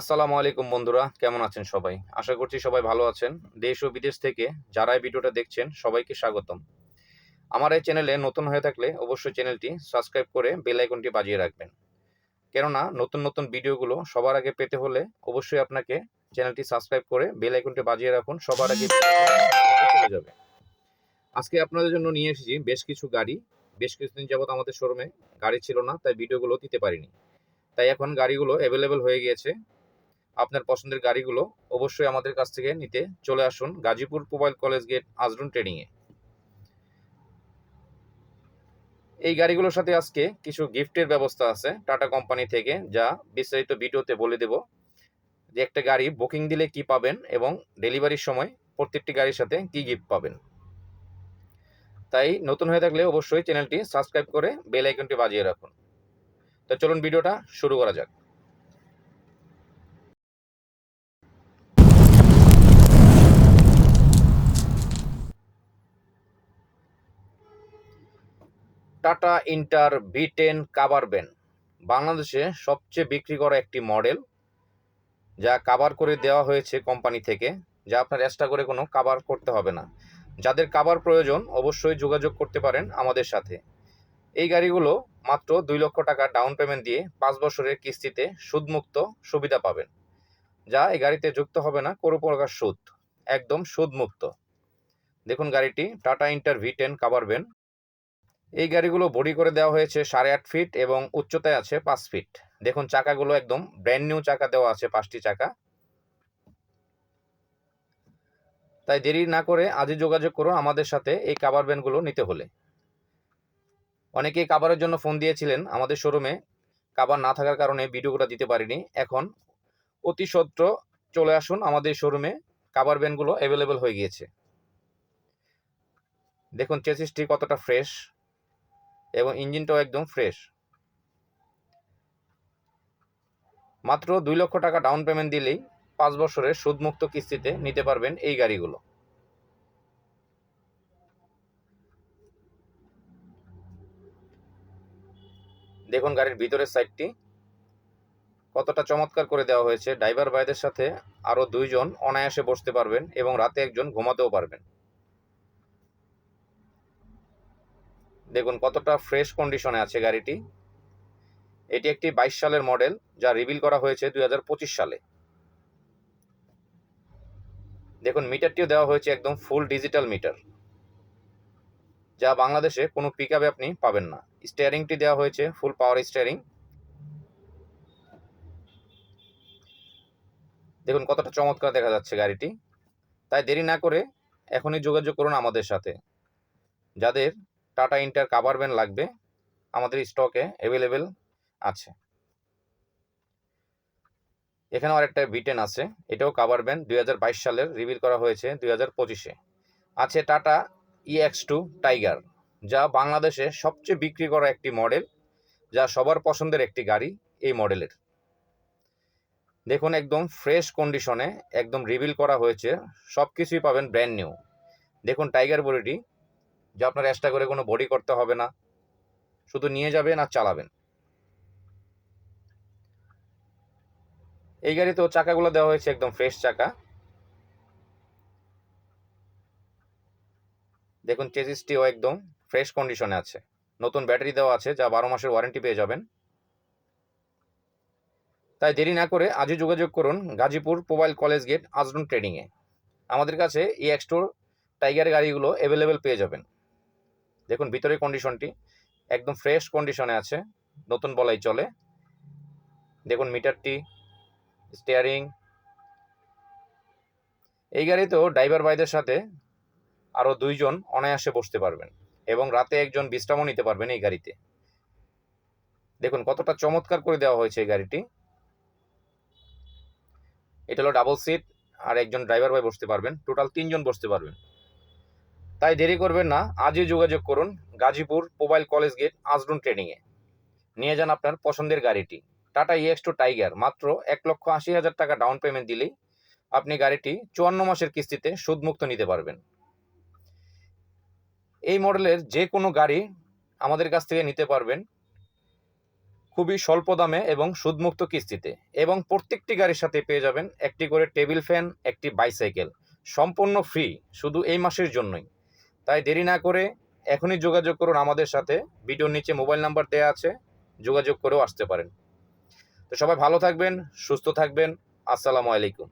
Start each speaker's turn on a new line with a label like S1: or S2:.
S1: আসসালামু আলাইকুম বন্ধুরা, কেমন আছেন সবাই? আশা করছি সবাই ভালো আছেন। দেশ ও বিদেশ থেকে যারা এই ভিডিওটা দেখছেন, সবাইকে স্বাগতম। আমার এই চ্যানেলে নতুন হয়ে থাকলে অবশ্যই চ্যানেলটি সাবস্ক্রাইব করে বেল আইকনটি বাজিয়ে রাখবেন। কেননা নতুন নতুন ভিডিওগুলো সবার আগে পেতে হলে অবশ্যই আপনাকে চ্যানেলটি সাবস্ক্রাইব করে বেল আইকনটি বাজিয়ে রাখুন, সবার আগে যাবে। আজকে আপনাদের জন্য নিয়ে এসেছি বেশ কিছু গাড়ি। বেশ কিছুদিন যাবত আমাদের শোরুমে গাড়ি ছিল না, তাই ভিডিওগুলো দিতে পারিনি। তাই এখন গাড়িগুলো অ্যাভেলেবেল হয়ে গিয়েছে। আপনার পছন্দের গাড়িগুলো অবশ্যই আমাদের কাছ থেকে নিতে চলে আসুন Gazipur mobile college gate Ajrun ট্রেডিংয়ে এই গাড়িগুলোর সাথে আজকে কিছু গিফটের ব্যবস্থা আছে টাটা কোম্পানি থেকে, যা বিস্তারিত ভিডিওতে বলে দেব যে একটা গাড়ি বুকিং দিলে কি পাবেন এবং ডেলিভারির সময় প্রত্যেকটি গাড়ির সাথে কি গিফট পাবেন। তাই নতুন হয়ে থাকলে অবশ্যই চ্যানেলটি সাবস্ক্রাইব করে বেল আইকনটি বাজিয়ে রাখুন। তো চলুন ভিডিওটা শুরু করা যাক। Tata Intra V ten cover van বাংলাদেশে সবচেয়ে বিক্রি করা একটি মডেল, যা কাভার করে দেওয়া হয়েছে কোম্পানি থেকে, যা আপনার এক্সট্রা করে কোনো কাভার করতে হবে না। যাদের কাভার প্রয়োজন, অবশ্যই যোগাযোগ করতে পারেন আমাদের সাথে। এই গাড়িগুলো মাত্র দুই লক্ষ টাকা ডাউন পেমেন্ট দিয়ে পাঁচ বছরের কিস্তিতে সুদমুক্ত সুবিধা পাবেন, যা এই গাড়িতে যুক্ত হবে না, কোনো প্রকার সুদ, একদম সুদমুক্ত। দেখুন গাড়িটি, Tata Intra V ten cover van এই গাড়িগুলো বডি করে দেওয়া হয়েছে সাড়ে আট ফিট এবং উচ্চতায় আছে পাঁচ ফিট। দেখুন, চাকাগুলো একদম ব্র্যান্ড নিউ চাকা দেওয়া আছে, পাঁচটি চাকা। তাই দেরি না করে আজই যোগাযোগ করো আমাদের সাথে এই কাভার ব্যানগুলো নিতে হলে। অনেকেই কাভারের জন্য ফোন দিয়েছিলেন, আমাদের শোরুমে কাভার না থাকার কারণে ভিডিওগুলো দিতে পারিনি। এখন অতি সত্ত্ব চলে আসুন আমাদের শোরুমে কাভার ব্যানগুলো অ্যাভেলেবেল হয়ে গিয়েছে। দেখুন চেসিসটি কতটা ফ্রেশ এবং ইঞ্জিনটাও একদম ফ্রেশ মাত্র দুই লক্ষ টাকা ডাউন পেমেন্ট দিলেই পাঁচ বছরের সুদমুক্ত কিস্তিতে নিতে পারবেন এই গাড়িগুলো। দেখুন গাড়ির ভিতরের সাইডটি কতটা চমৎকার করে দেওয়া হয়েছে। ড্রাইভার ভাইদের সাথে আরও দুইজন অনায়াসে বসতে পারবেন এবং রাতে একজন ঘুমাতেও পারবেন। দেখুন কতটা ফ্রেশ কন্ডিশনে আছে গাড়িটি। এটি একটি বাইশ সালের মডেল যা রিভিল করা হয়েছে দুই হাজার পঁচিশ সালে। দেখুন মিটারটিও দেওয়া হয়েছে একদম ফুল ডিজিটাল মিটার যা বাংলাদেশে কোনো পিক আপনি পাবেন না। স্টিয়ারিংটি দেওয়া হয়েছে ফুল পাওয়ার স্টিয়ারিং দেখুন, কতটা চমৎকার দেখা যাচ্ছে গাড়িটি। তাই দেরি না করে এখনই যোগাযোগ করুন আমাদের সাথে, যাদের টাটা ইন্টার কাভার ভ্যান লাগবে। আমাদের স্টকে অ্যাভেলেবেল আছে। এখানেও আরেকটা ভিটেন আছে। এটাও কাভার ভ্যান দুই সালের রিভিল করা হয়েছে দুই আছে টাটা ইএক্স টু টাইগার যা বাংলাদেশে সবচেয়ে বিক্রি করা একটি মডেল যা সবার পছন্দের একটি গাড়ি এই মডেলের দেখুন একদম ফ্রেশ কন্ডিশনে একদম রিভিল করা হয়েছে সব কিছুই পাবেন ব্র্যান্ড নিউ দেখুন টাইগার বডিটি যা আপনার এক্সট্রা করে কোনো বডি করতে হবে না। শুধু নিয়ে যাবেন আর চালাবেন। এই গাড়িতেও চাকাগুলো দেওয়া হয়েছে, একদম ফ্রেশ চাকা। দেখুন, চেসিসটিও একদম ফ্রেশ কন্ডিশনে আছে। নতুন ব্যাটারি দেওয়া আছে, যা বারো মাসের ওয়ারেন্টি পেয়ে যাবেন। তাই দেরি না করে আজই যোগাযোগ করুন Gazipur mobile college gate Ajrun ট্রেডিংয়ে আমাদের কাছে এই এক্সটোর টাইগার গাড়িগুলো অ্যাভেলেবেল পেয়ে যাবেন। দেখুন, ভিতরের কন্ডিশনটি একদম ফ্রেশ কন্ডিশনে আছে, নতুন বলাই চলে। দেখুন মিটারটি স্টিয়ারিং এই গাড়িতেও ড্রাইভার ভাইদের সাথে আরও দুইজন অনায়াসে বসতে পারবেন এবং রাতে একজন বিশ্রামও নিতে পারবেন এই গাড়িতে। দেখুন, কতটা চমৎকার করে দেওয়া হয়েছে এই গাড়িটি। এটা হলো ডাবল সিট আর একজন ড্রাইভার ভাই বসতে পারবেন। টোটাল তিনজন বসতে পারবেন। তাই দেরি করবেন না, আজই যোগাযোগ করুন Gazipur mobile college gate, Ajrun ট্রেনিংয়ে নিয়ে যান আপনার পছন্দের গাড়িটি। টাটা ইএক্স টু টাইগার মাত্র এক লক্ষ আশি হাজার টাকা ডাউন পেমেন্ট দিলেই আপনি গাড়িটি চুয়ান্ন মাসের কিস্তিতে সুদমুক্ত নিতে পারবেন। এই মডেলের যে কোনো গাড়ি আমাদের কাছ থেকে নিতে পারবেন খুবই স্বল্প দামে এবং সুদমুক্ত কিস্তিতে এবং প্রত্যেকটি গাড়ির সাথে পেয়ে যাবেন একটি করে টেবিল ফ্যান, একটি বাইসাইকেল। সম্পূর্ণ ফ্রি শুধু এই মাসের জন্যই। তাই দেরি না করে এখনই যোগাযোগ করুন আমাদের সাথে। ভিডিওর নিচে মোবাইল নাম্বার দেওয়া আছে, যোগাযোগ করেও আসতে পারেন। তো সবাই ভালো থাকবেন, সুস্থ থাকবেন। আসসালামু আলাইকুম।